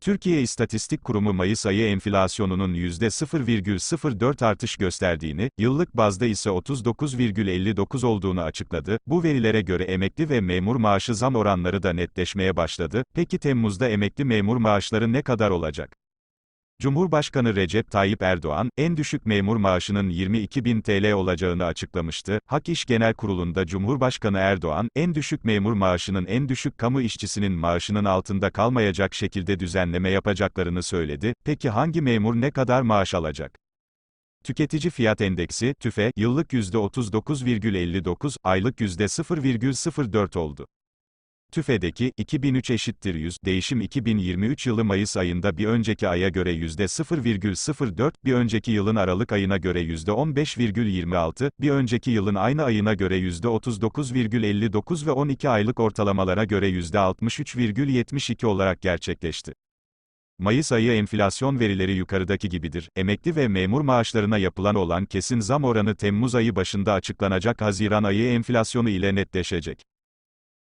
Türkiye İstatistik Kurumu Mayıs ayı enflasyonunun %0,04 artış gösterdiğini, yıllık bazda ise 39,59 olduğunu açıkladı. Bu verilere göre emekli ve memur maaşı zam oranları da netleşmeye başladı. Peki Temmuz'da emekli memur maaşları ne kadar olacak? Cumhurbaşkanı Recep Tayyip Erdoğan, en düşük memur maaşının 22 bin TL olacağını açıklamıştı. Hak İş Genel Kurulu'nda Cumhurbaşkanı Erdoğan, en düşük memur maaşının en düşük kamu işçisinin maaşının altında kalmayacak şekilde düzenleme yapacaklarını söyledi. Peki hangi memur ne kadar maaş alacak? Tüketici Fiyat Endeksi, TÜFE, yıllık %39,59, aylık %0,04 oldu. TÜFE'deki 2003 eşittir 100 değişim 2023 yılı Mayıs ayında bir önceki aya göre %0,04, bir önceki yılın Aralık ayına göre %15,26, bir önceki yılın aynı ayına göre %39,59 ve 12 aylık ortalamalara göre %63,72 olarak gerçekleşti. Mayıs ayı enflasyon verileri yukarıdaki gibidir. Emekli ve memur maaşlarına yapılan olan kesin zam oranı Temmuz ayı başında açıklanacak Haziran ayı enflasyonu ile netleşecek.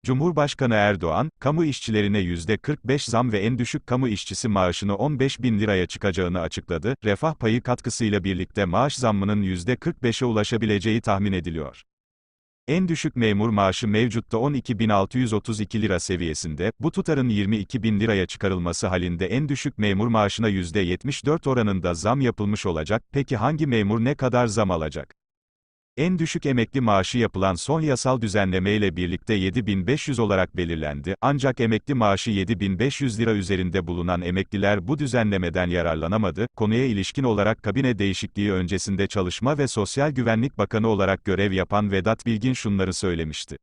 Cumhurbaşkanı Erdoğan, kamu işçilerine %45 zam ve en düşük kamu işçisi maaşını 15 bin liraya çıkacağını açıkladı, refah payı katkısıyla birlikte maaş zammının %45'e ulaşabileceği tahmin ediliyor. En düşük memur maaşı mevcutta 12.632 lira seviyesinde, bu tutarın 22 bin liraya çıkarılması halinde en düşük memur maaşına %74 oranında zam yapılmış olacak, peki hangi memur ne kadar zam alacak? En düşük emekli maaşı yapılan son yasal düzenleme ile birlikte 7500 olarak belirlendi, ancak emekli maaşı 7500 lira üzerinde bulunan emekliler bu düzenlemeden yararlanamadı. Konuya ilişkin olarak kabine değişikliği öncesinde Çalışma ve Sosyal Güvenlik Bakanı olarak görev yapan Vedat Bilgin şunları söylemişti.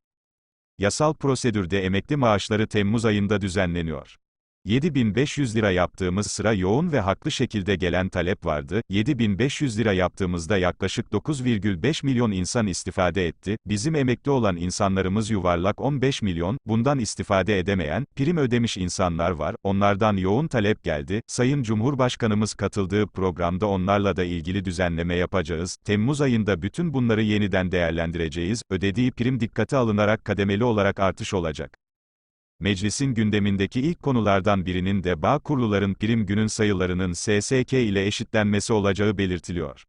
Yasal prosedürde emekli maaşları Temmuz ayında düzenleniyor. 7500 lira yaptığımız sıra yoğun ve haklı şekilde gelen talep vardı. 7500 lira yaptığımızda yaklaşık 9,5 milyon insan istifade etti. Bizim emekli olan insanlarımız yuvarlak 15 milyon, bundan istifade edemeyen, prim ödemiş insanlar var. Onlardan yoğun talep geldi. Sayın Cumhurbaşkanımız katıldığı programda onlarla da ilgili düzenleme yapacağız. Temmuz ayında bütün bunları yeniden değerlendireceğiz. Ödediği prim dikkate alınarak kademeli olarak artış olacak. Meclisin gündemindeki ilk konulardan birinin de bağ kurluların prim günün sayılarının SSK ile eşitlenmesi olacağı belirtiliyor.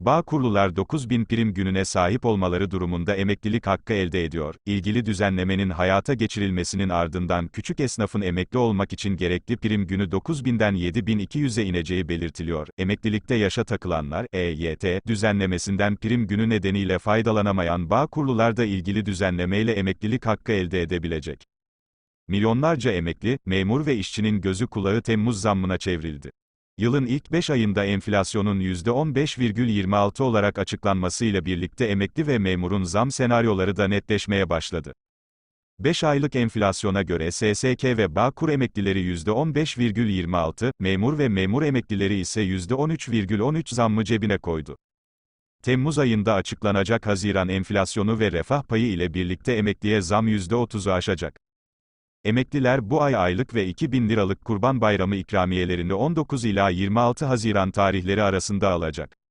Bağ kurlular 9000 prim gününe sahip olmaları durumunda emeklilik hakkı elde ediyor. İlgili düzenlemenin hayata geçirilmesinin ardından küçük esnafın emekli olmak için gerekli prim günü 9000'den 7200'e ineceği belirtiliyor. Emeklilikte yaşa takılanlar, EYT, düzenlemesinden prim günü nedeniyle faydalanamayan bağ kurlular da ilgili düzenlemeyle emeklilik hakkı elde edebilecek. Milyonlarca emekli, memur ve işçinin gözü kulağı Temmuz zammına çevrildi. Yılın ilk 5 ayında enflasyonun %15,26 olarak açıklanmasıyla birlikte emekli ve memurun zam senaryoları da netleşmeye başladı. 5 aylık enflasyona göre SSK ve Bağkur emeklileri %15,26, memur ve memur emeklileri ise %13,13 zammı cebine koydu. Temmuz ayında açıklanacak Haziran enflasyonu ve refah payı ile birlikte emekliye zam %30'u aşacak. Emekliler bu ay aylık ve 2000 liralık Kurban Bayramı ikramiyelerini 19 ila 26 Haziran tarihleri arasında alacak.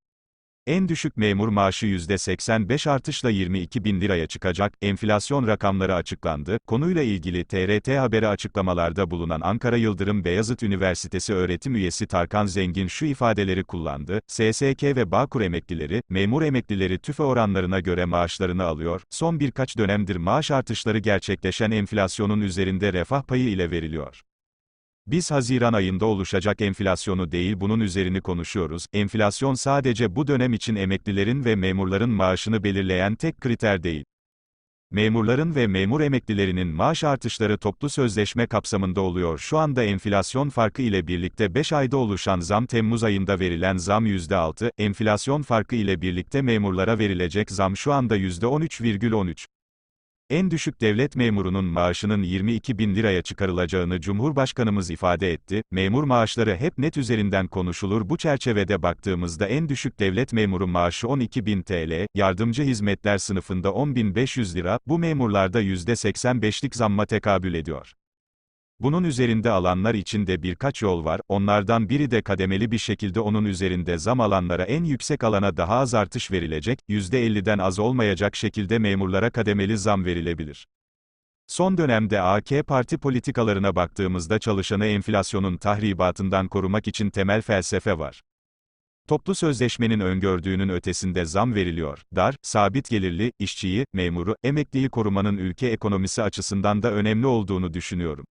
En düşük memur maaşı %85 artışla 22 bin liraya çıkacak, enflasyon rakamları açıklandı. Konuyla ilgili TRT Haber'e açıklamalarda bulunan Ankara Yıldırım Beyazıt Üniversitesi öğretim üyesi Tarkan Zengin şu ifadeleri kullandı. SSK ve Bağkur emeklileri, memur emeklileri tüfe oranlarına göre maaşlarını alıyor. Son birkaç dönemdir maaş artışları gerçekleşen enflasyonun üzerinde refah payı ile veriliyor. Biz Haziran ayında oluşacak enflasyonu değil bunun üzerini konuşuyoruz. Enflasyon sadece bu dönem için emeklilerin ve memurların maaşını belirleyen tek kriter değil. Memurların ve memur emeklilerinin maaş artışları toplu sözleşme kapsamında oluyor. Şu anda enflasyon farkı ile birlikte 5 ayda oluşan zam Temmuz ayında verilen zam %6, enflasyon farkı ile birlikte memurlara verilecek zam şu anda %13,13. En düşük devlet memurunun maaşının 22 bin liraya çıkarılacağını Cumhurbaşkanımız ifade etti. Memur maaşları hep net üzerinden konuşulur. Bu çerçevede baktığımızda en düşük devlet memuru maaşı 12 bin TL, yardımcı hizmetler sınıfında 10.500 lira, bu memurlarda %85'lik zamma tekabül ediyor. Bunun üzerinde alanlar için de birkaç yol var, onlardan biri de kademeli bir şekilde onun üzerinde zam alanlara en yüksek alana daha az artış verilecek, %50'den az olmayacak şekilde memurlara kademeli zam verilebilir. Son dönemde AK Parti politikalarına baktığımızda çalışanı enflasyonun tahribatından korumak için temel felsefe var. Toplu sözleşmenin öngördüğünün ötesinde zam veriliyor. Dar, sabit gelirli, işçiyi, memuru, emekliyi korumanın ülke ekonomisi açısından da önemli olduğunu düşünüyorum.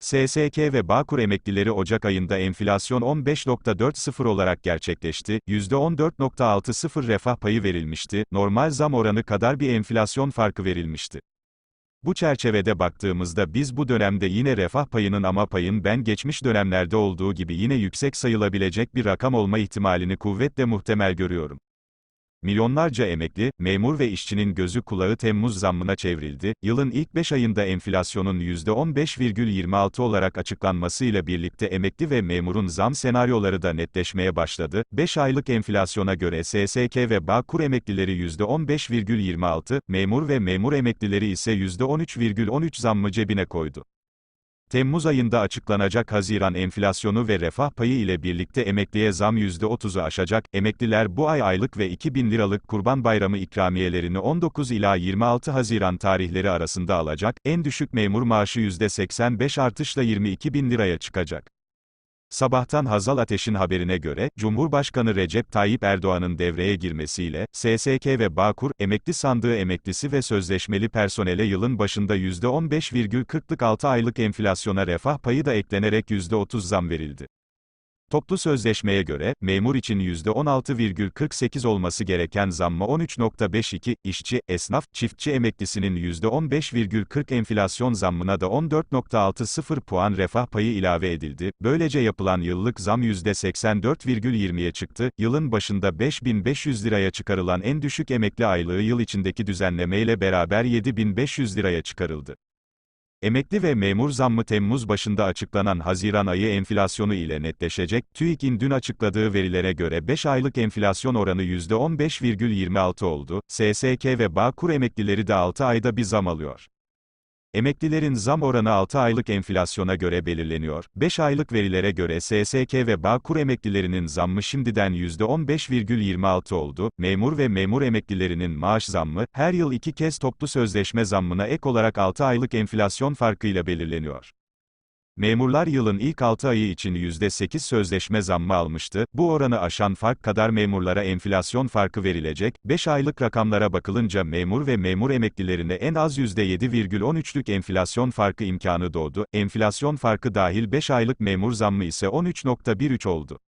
SSK ve Bağkur emeklileri Ocak ayında enflasyon 15.40 olarak gerçekleşti, %14.60 refah payı verilmişti, normal zam oranı kadar bir enflasyon farkı verilmişti. Bu çerçevede baktığımızda biz bu dönemde yine refah payının ama payın ben geçmiş dönemlerde olduğu gibi yine yüksek sayılabilecek bir rakam olma ihtimalini kuvvetle muhtemel görüyorum. Milyonlarca emekli, memur ve işçinin gözü kulağı Temmuz zammına çevrildi. Yılın ilk 5 ayında enflasyonun %15,26 olarak açıklanmasıyla birlikte emekli ve memurun zam senaryoları da netleşmeye başladı. 5 aylık enflasyona göre SSK ve Bağkur emeklileri %15,26, memur ve memur emeklileri ise %13,13 zammı cebine koydu. Temmuz ayında açıklanacak Haziran enflasyonu ve refah payı ile birlikte emekliye zam %30'u aşacak. Emekliler bu ay aylık ve 2000 liralık Kurban Bayramı ikramiyelerini 19 ila 26 Haziran tarihleri arasında alacak. En düşük memur maaşı %85 artışla 22 bin liraya çıkacak. Sabahtan Hazal Ateş'in haberine göre, Cumhurbaşkanı Recep Tayyip Erdoğan'ın devreye girmesiyle, SSK ve Bağkur, emekli sandığı emeklisi ve sözleşmeli personele yılın başında %15,40'lık 6 aylık enflasyona refah payı da eklenerek %30 zam verildi. Toplu sözleşmeye göre, memur için %16,48 olması gereken zamma 13.52, işçi, esnaf, çiftçi emeklisinin %15,40 enflasyon zammına da 14.60 puan refah payı ilave edildi. Böylece yapılan yıllık zam %84,20'ye çıktı. Yılın başında 5500 liraya çıkarılan en düşük emekli aylığı yıl içindeki düzenlemeyle beraber 7500 liraya çıkarıldı. Emekli ve memur zammı Temmuz başında açıklanan Haziran ayı enflasyonu ile netleşecek. TÜİK'in dün açıkladığı verilere göre 5 aylık enflasyon oranı %15,26 oldu. SSK ve Bağkur emeklileri de 6 ayda bir zam alıyor. Emeklilerin zam oranı 6 aylık enflasyona göre belirleniyor. 5 aylık verilere göre SSK ve Bağkur emeklilerinin zammı şimdiden %15,26 oldu. Memur ve memur emeklilerinin maaş zammı, her yıl iki kez toplu sözleşme zammına ek olarak 6 aylık enflasyon farkıyla belirleniyor. Memurlar yılın ilk 6 ayı için %8 sözleşme zammı almıştı. Bu oranı aşan fark kadar memurlara enflasyon farkı verilecek. 5 aylık rakamlara bakılınca memur ve memur emeklilerine en az %7,13'lük enflasyon farkı imkanı doğdu. Enflasyon farkı dahil 5 aylık memur zammı ise 13.13 oldu.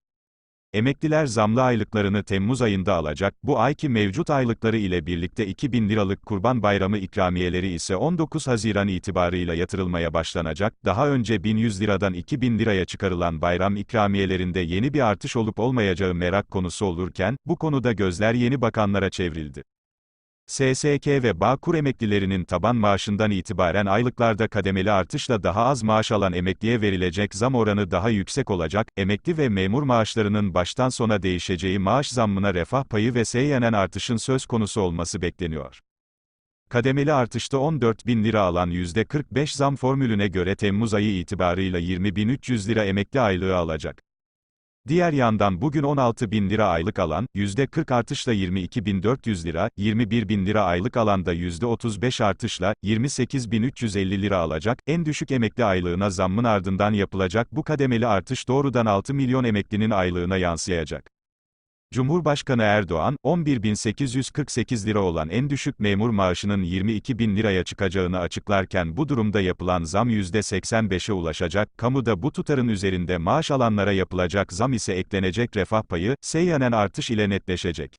Emekliler zamlı aylıklarını Temmuz ayında alacak, bu ayki mevcut aylıkları ile birlikte 2000 liralık Kurban Bayramı ikramiyeleri ise 19 Haziran itibarıyla yatırılmaya başlanacak, daha önce 1100 liradan 2000 liraya çıkarılan bayram ikramiyelerinde yeni bir artış olup olmayacağı merak konusu olurken, bu konuda gözler yeni bakanlara çevrildi. SSK ve Bağkur emeklilerinin taban maaşından itibaren aylıklarda kademeli artışla daha az maaş alan emekliye verilecek zam oranı daha yüksek olacak, emekli ve memur maaşlarının baştan sona değişeceği maaş zammına refah payı ve seyyanen artışın söz konusu olması bekleniyor. Kademeli artışta 14 bin lira alan %45 zam formülüne göre Temmuz ayı itibarıyla 20.300 lira emekli aylığı alacak. Diğer yandan bugün 16 bin lira aylık alan, %40 artışla 22.400 lira, 21 bin lira aylık alanda %35 artışla, 28.350 lira alacak, en düşük emekli aylığına zammın ardından yapılacak bu kademeli artış doğrudan 6 milyon emeklinin aylığına yansıyacak. Cumhurbaşkanı Erdoğan, 11.848 lira olan en düşük memur maaşının 22 bin liraya çıkacağını açıklarken bu durumda yapılan zam %85'e ulaşacak, kamuda bu tutarın üzerinde maaş alanlara yapılacak zam ise eklenecek refah payı, seyyanen artış ile netleşecek.